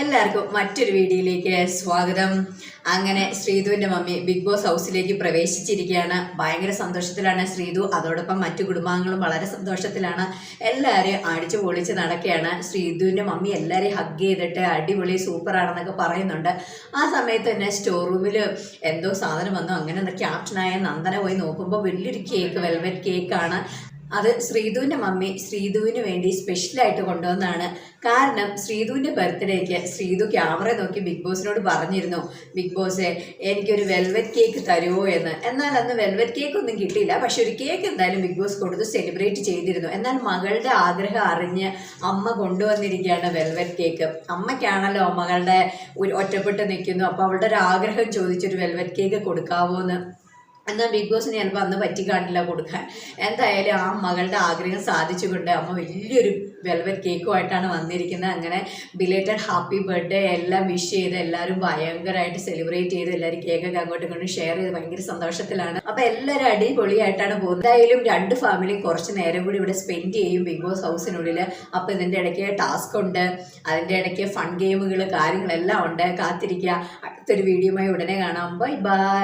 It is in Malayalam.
എല്ലാവർക്കും മറ്റൊരു വീഡിയോയിലേക്ക് സ്വാഗതം. അങ്ങനെ ശ്രീധുവിന്റെ മമ്മി ബിഗ് ബോസ് ഹൗസിലേക്ക് പ്രവേശിച്ചിരിക്കുകയാണ്. ഭയങ്കര സന്തോഷത്തിലാണ് ശ്രീധു. അതോടൊപ്പം മറ്റു കുടുംബാംഗങ്ങളും വളരെ സന്തോഷത്തിലാണ്. എല്ലാവരെയും അടിച്ചു പൊളിച്ച് നടക്കുകയാണ്. ശ്രീധുവിന്റെ മമ്മി എല്ലാവരെയും ഹഗ് ചെയ്തിട്ട് അടിപൊളി സൂപ്പറാണെന്നൊക്കെ പറയുന്നുണ്ട്. ആ സമയത്ത് തന്നെ സ്റ്റോർ റൂമിൽ എന്തോ സാധനം വന്നു. അങ്ങനെ ക്യാപ്റ്റനായ നന്ദന പോയി നോക്കുമ്പോൾ വലിയൊരു കേക്ക് വെൽവെറ്റ് കേക്കാണ് അത് ശ്രീധുവിന്റെ മമ്മി ശ്രീധുവിന് വേണ്ടി സ്പെഷ്യലായിട്ട് കൊണ്ടുവന്നാണ് കാരണം ശ്രീധുവിന്റെ ബർത്ത്ഡേക്ക് ശ്രീധു ക്യാമറ നോക്കി ബിഗ് ബോസിനോട് പറഞ്ഞിരുന്നു ബിഗ് ബോസെ എനിക്കൊരു വെൽവെറ്റ് കേക്ക് തരുമോ എന്ന്. എന്നാൽ അന്ന് വെൽവെറ്റ് കേക്ക് ഒന്നും കിട്ടിയില്ല. പക്ഷെ ഒരു കേക്ക് എന്തായാലും ബിഗ് ബോസ് കൊടുത്ത് സെലിബ്രേറ്റ് ചെയ്തിരുന്നു. എന്നാൽ മകളുടെ ആഗ്രഹം അറിഞ്ഞ് അമ്മ കൊണ്ടുവന്നിരിക്കുകയാണ് വെൽവെറ്റ് കേക്ക് അമ്മയ്ക്കാണല്ലോ മകളുടെ ഒരു ഒറ്റപ്പെട്ട് നിൽക്കുന്നു. അപ്പോൾ അവളുടെ ഒരു ആഗ്രഹം ചോദിച്ചൊരു വെൽവെറ്റ് കേക്ക് കൊടുക്കാവോ എന്ന്. എന്നാൽ ബിഗ് ബോസിന് ചിലപ്പോൾ അന്ന് പറ്റിക്കാണില്ല കൊടുക്കാൻ. എന്തായാലും ആ മകളുടെ ആഗ്രഹം സാധിച്ചുകൊണ്ട് അമ്മ വലിയൊരു വെൽവെറ്റ് കേക്കുമായിട്ടാണ് വന്നിരിക്കുന്നത്. അങ്ങനെ ബിലേറ്റഡ് ഹാപ്പി ബർത്ത്ഡേ എല്ലാം വിഷ് ചെയ്ത് എല്ലാവരും ഭയങ്കരമായിട്ട് സെലിബ്രേറ്റ് ചെയ്ത് എല്ലാവരും കേക്കൊക്കെ അങ്ങോട്ടും ഇങ്ങോട്ടും ഷെയർ ചെയ്ത് ഭയങ്കര സന്തോഷത്തിലാണ്. അപ്പോൾ എല്ലാവരും അടിപൊളിയായിട്ടാണ് പോകുന്നത്. എന്തായാലും രണ്ട് ഫാമിലിയും കുറച്ച് നേരം കൂടി ഇവിടെ സ്പെൻഡ് ചെയ്യും ബിഗ് ബോസ് ഹൗസിനുള്ളിൽ അപ്പോൾ ഇതിന്റെ ഇടയ്ക്ക് ടാസ്ക് ഉണ്ട്. അതിന്റെ ഇടയ്ക്ക് ഫൺ ഗെയിമുകൾ കാര്യങ്ങളെല്ലാം ഉണ്ട്. കാത്തിരിക്കുക അടുത്തൊരു വീഡിയോയുമായി ഉടനെ കാണാം. Bye bye